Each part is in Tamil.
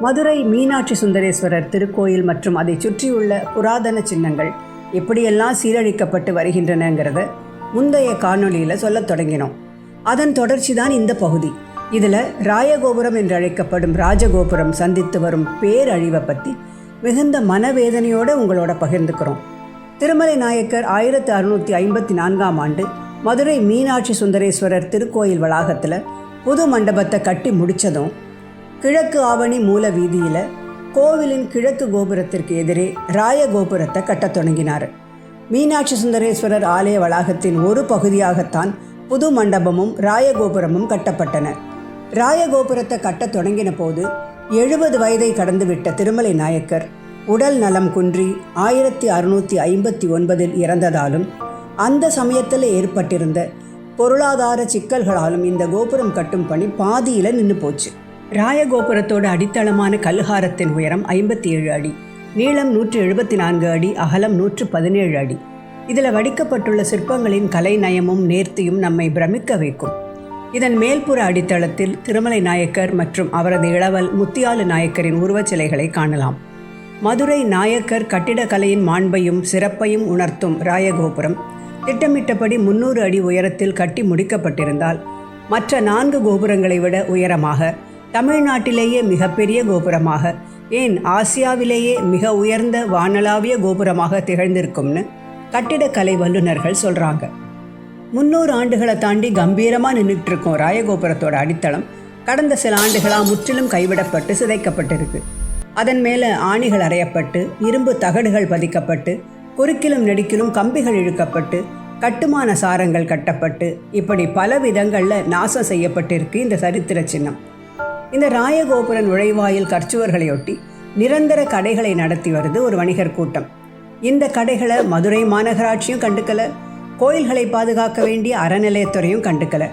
மதுரை மீனாட்சி சுந்தரேஸ்வரர் திருக்கோயில் மற்றும் அதை சுற்றியுள்ள புராதன சின்னங்கள் எப்படியெல்லாம் சீரழிக்கப்பட்டு வருகின்றனங்கிறத முந்தைய காணொளியில் சொல்லத் தொடங்கினோம். அதன் தொடர்ச்சி தான் இந்த பகுதி. இதில் ராயகோபுரம் என்று அழைக்கப்படும் ராஜகோபுரம் சந்தித்து வரும் பேரழிவை பற்றி மிகுந்த மனவேதனையோடு உங்களோட பகிர்ந்துக்கிறோம். திருமலை நாயக்கர் ஆயிரத்தி அறுநூற்றி ஐம்பத்தி நான்காம் ஆண்டு மதுரை மீனாட்சி சுந்தரேஸ்வரர் திருக்கோயில் வளாகத்தில் புது மண்டபத்தை கட்டி முடித்ததும் கிழக்கு ஆவணி மூல வீதியில் கோவிலின் கிழக்கு கோபுரத்திற்கு எதிரே ராய கோபுரத்தை கட்டத் தொடங்கினார். மீனாட்சி சுந்தரேஸ்வரர் ஆலய வளாகத்தின் ஒரு பகுதியாகத்தான் புது மண்டபமும் ராயகோபுரமும் கட்டப்பட்டன. ராயகோபுரத்தை கட்டத் தொடங்கின போது எழுபது வயதை கடந்துவிட்ட திருமலை நாயக்கர் உடல் நலம் குன்றி ஆயிரத்தி அறுநூற்றி ஐம்பத்தி ஒன்பதில் இறந்ததாலும் அந்த சமயத்தில் ஏற்பட்டிருந்த பொருளாதார சிக்கல்களாலும் இந்த கோபுரம் கட்டும் பணி பாதியில் நின்று போச்சு. ராயகோபுரத்தோட அடித்தளமான கல்ஹாரத்தின் உயரம் ஐம்பத்தி ஏழு அடி. நீளம் நூற்று எழுபத்தி நான்கு அடி அகலம் நூற்று பதினேழு அடி. இதில் வடிக்கப்பட்டுள்ள சிற்பங்களின் கலை நயமும் நேர்த்தியும் நம்மை பிரமிக்க வைக்கும். இதன் மேல்புற அடித்தளத்தில் திருமலை நாயக்கர் மற்றும் அவரது இளவல் முத்தியாலு நாயக்கரின் உருவச்சிலைகளை காணலாம். மதுரை நாயக்கர் கட்டிடக்கலையின் மாண்பையும் சிறப்பையும் உணர்த்தும் ராயகோபுரம். திட்டமிட்டபடி முன்னூறு அடி உயரத்தில் கட்டி முடிக்கப்பட்டிருந்தால் மற்ற நான்கு கோபுரங்களை விட உயரமாக தமிழ்நாட்டிலேயே மிகப்பெரிய கோபுரமாக ஏன் ஆசியாவிலேயே மிக உயர்ந்த வானளாவிய கோபுரமாக திகழ்ந்திருக்கும்னு கட்டிடக்கலை வல்லுநர்கள் சொல்கிறாங்க முன்னூறு ஆண்டுகளை தாண்டி கம்பீரமாக நின்றுட்டு இருக்கும் ராயகோபுரத்தோட அடித்தளம் கடந்த சில ஆண்டுகளாக முற்றிலும் கைவிடப்பட்டு சிதைக்கப்பட்டிருக்கு. அதன் மேலே ஆணிகள் அறையப்பட்டு இரும்பு தகடுகள் பதிக்கப்பட்டு குறுக்கிலும் நெடுக்கிலும் கம்பிகள் இழுக்கப்பட்டு கட்டுமான சாரங்கள் கட்டப்பட்டு இப்படி பல விதங்களில் நாசம் செய்யப்பட்டிருக்கு இந்த சரித்திர சின்னம். இந்த ராயகோபுர நுழைவாயில் கற்சுவர்களையொட்டி நிரந்தர கடைகளை நடத்தி வருது ஒரு வணிகர் கூட்டம். இந்த கடைகளை மதுரை மாநகராட்சியும் கண்டுக்கல கோயில்களை பாதுகாக்க வேண்டிய அறநிலையத்துறையும் கண்டுக்கல.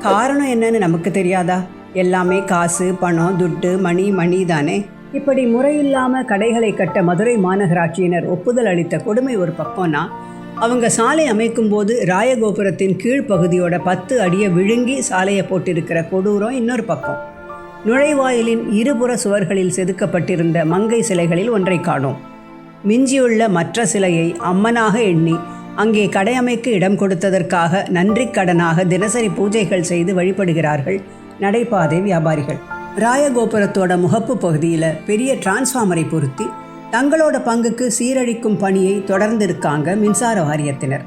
காரணம் என்னன்னு நமக்கு தெரியாதா? எல்லாமே காசு பணம் துட்டு மணி மணி தானே. இப்படி முறையில்லாம கடைகளை கட்ட மதுரை மாநகராட்சியினர் ஒப்புதல் அளித்த கொடுமை ஒரு பக்கம்னா அவங்க சாலை அமைக்கும் போது ராயகோபுரத்தின் கீழ்ப்பகுதியோட பத்து அடியை விழுங்கி சாலையை போட்டிருக்கிற கொடூரம் இன்னொரு பக்கம். நுழைவாயிலின் இருபுற சுவர்களில் செதுக்கப்பட்டிருந்த மங்கை சிலைகளில் ஒன்றை காணோம். மிஞ்சியுள்ள மற்ற சிலையை அம்மனாக எண்ணி அங்கே கடையமைக்கு இடம் கொடுத்ததற்காக நன்றி கடனாக தினசரி பூஜைகள் செய்து வழிபடுகிறார்கள் நடைபாதை வியாபாரிகள். ராயகோபுரத்தோட முகப்பு பகுதியில் பெரிய டிரான்ஸ்ஃபார்மரை பொருத்தி தங்களோட பங்குக்கு சீரழிக்கும் பணியை தொடர்ந்திருக்காங்க மின்சார வாரியத்தினர்.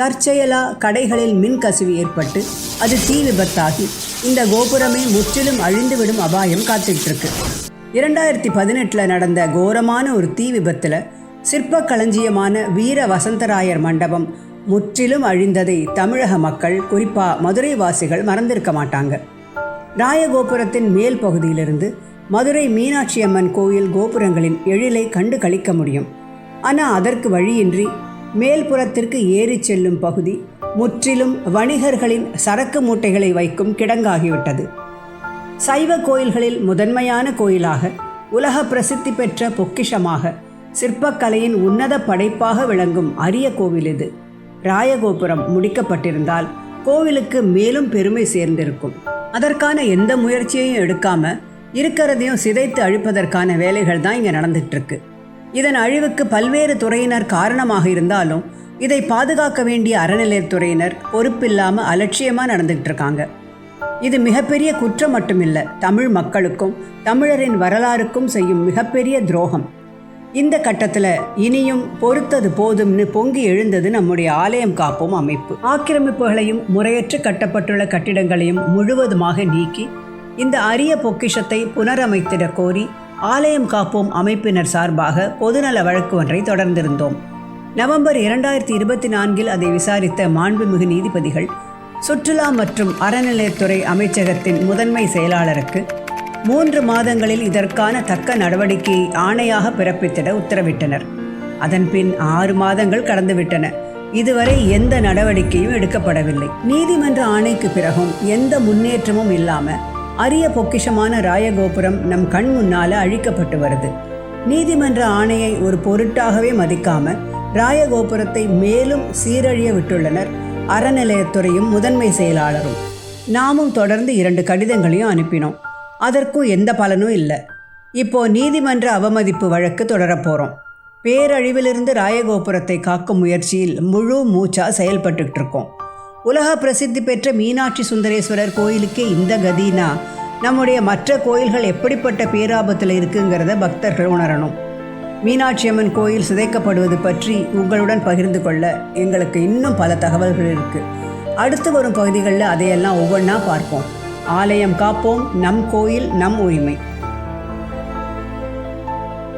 தற்செயலா கடைகளில் மின் கசிவு ஏற்பட்டு அது தீ விபத்தாகி இந்த கோபுரமே முற்றிலும் அழிந்துவிடும் அபாயம் காத்துக்கிட்டு இருக்கு இரண்டாயிரத்தி பதினெட்டில் நடந்த கோரமான ஒரு தீ விபத்தில் சிற்ப களஞ்சியமான வீர வசந்தராயர் மண்டபம் முற்றிலும் அழிந்ததை தமிழக மக்கள் குறிப்பாக மதுரை வாசிகள் மறந்திருக்க மாட்டாங்க. ராயகோபுரத்தின் மேல் பகுதியிலிருந்து மதுரை மீனாட்சி அம்மன் கோயில் கோபுரங்களின் எழிலை கண்டு கழிக்க முடியும். ஆனால் அதற்கு வழியின்றி மேல்புறத்திற்கு ஏறி செல்லும் பகுதி முற்றிலும் வணிகர்களின் சரக்கு மூட்டைகளை வைக்கும் கிடங்காகிவிட்டது. சைவ கோயில்களில் முதன்மையான கோயிலாக உலக பிரசித்தி பெற்ற பொக்கிஷமாக சிற்பக்கலையின் உன்னத படைப்பாக விளங்கும் அரிய கோவில் இது. ராயகோபுரம் முடிக்கப்பட்டிருந்தால் கோவிலுக்கு மேலும் பெருமை சேர்ந்திருக்கும். அதற்கான எந்த முயற்சியையும் எடுக்காம இருக்கிறதையும் சிதைத்து அழிப்பதற்கான வேலைகள் தான் இங்கே நடந்துட்டு இருக்கு இதன் அழிவுக்கு பல்வேறு துறையினர் காரணமாக இருந்தாலும் இதை பாதுகாக்க வேண்டிய அறநிலையத்துறையினர் பொறுப்பில்லாமல் அலட்சியமாக நடந்துகிட்டு இருக்காங்க இது மிகப்பெரிய குற்றம் மட்டுமில்லை தமிழ் மக்களுக்கும் தமிழரின் வரலாறுக்கும் செய்யும் மிகப்பெரிய துரோகம். இந்த கட்டத்தில் இனியும் பொறுத்தது போதும்னு பொங்கி எழுந்தது நம்முடைய ஆலயம் காப்போம் அமைப்பு. ஆக்கிரமிப்புகளையும் முறையற்று கட்டப்பட்டுள்ள கட்டிடங்களையும் முழுவதுமாக நீக்கி இந்த அரிய பொக்கிஷத்தை புனரமைத்திட கோரி ஆலயம் காப்போம் அமைப்பினர் சார்பாக பொதுநல வழக்கு ஒன்றை தொடர்ந்திருந்தோம். நவம்பர் இரண்டாயிரத்தி இருபத்தி நான்கில் அதை விசாரித்த மாண்புமிகு நீதிபதிகள் சுற்றுலா மற்றும் அறநிலையத்துறை அமைச்சகத்தின் முதன்மை செயலாளருக்கு மூன்று மாதங்களில் இதற்கான தக்க நடவடிக்கையை ஆணையாக பிறப்பித்திட உத்தரவிட்டனர். அதன்பின் ஆறு மாதங்கள் கடந்துவிட்டன. இதுவரை எந்த நடவடிக்கையும் எடுக்கப்படவில்லை. நீதிமன்ற ஆணைக்கு பிறகும் எந்த முன்னேற்றமும் இல்லாம அரிய பொக்கிஷமான ராயகோபுரம் நம் கண் முன்னால அழிக்கப்பட்டு வருது. நீதிமன்ற ஆணையை ஒரு பொருட்டாகவே மதிக்காம ராயகோபுரத்தை மேலும் சீரழிய விட்டுள்ளனர் அறநிலையத்துறையும் முதன்மை செயலாளரும். நாமும் தொடர்ந்து இரண்டு கடிதங்களையும் அனுப்பினோம். அதற்கும் எந்த பலனும் இல்லை. இப்போ நீதிமன்ற அவமதிப்பு வழக்கு தொடரப் போகிறோம் பேரழிவிலிருந்து ராயகோபுரத்தை காக்கும் முயற்சியில் முழு மூச்சா செயல்பட்டுக்கிட்டு இருக்கோம். உலக பிரசித்தி பெற்ற மீனாட்சி சுந்தரேஸ்வரர் கோயிலுக்கே இந்த கதினா. நம்முடைய மற்ற கோயில்கள் எப்படிப்பட்ட பேராபத்தில் இருக்குங்கிறத பக்தர்கள் உணரணும். மீனாட்சி அம்மன் கோயில் சிதைக்கப்படுவது பற்றி உங்களுடன் பகிர்ந்து கொள்ள எங்களுக்கு இன்னும் பல தகவல்கள் இருக்குது அடுத்து வரும் பகுதிகளில் அதையெல்லாம் ஒவ்வொன்றா பார்ப்போம். ஆலயம் காப்போம். நம் கோயில் நம் உரிமை.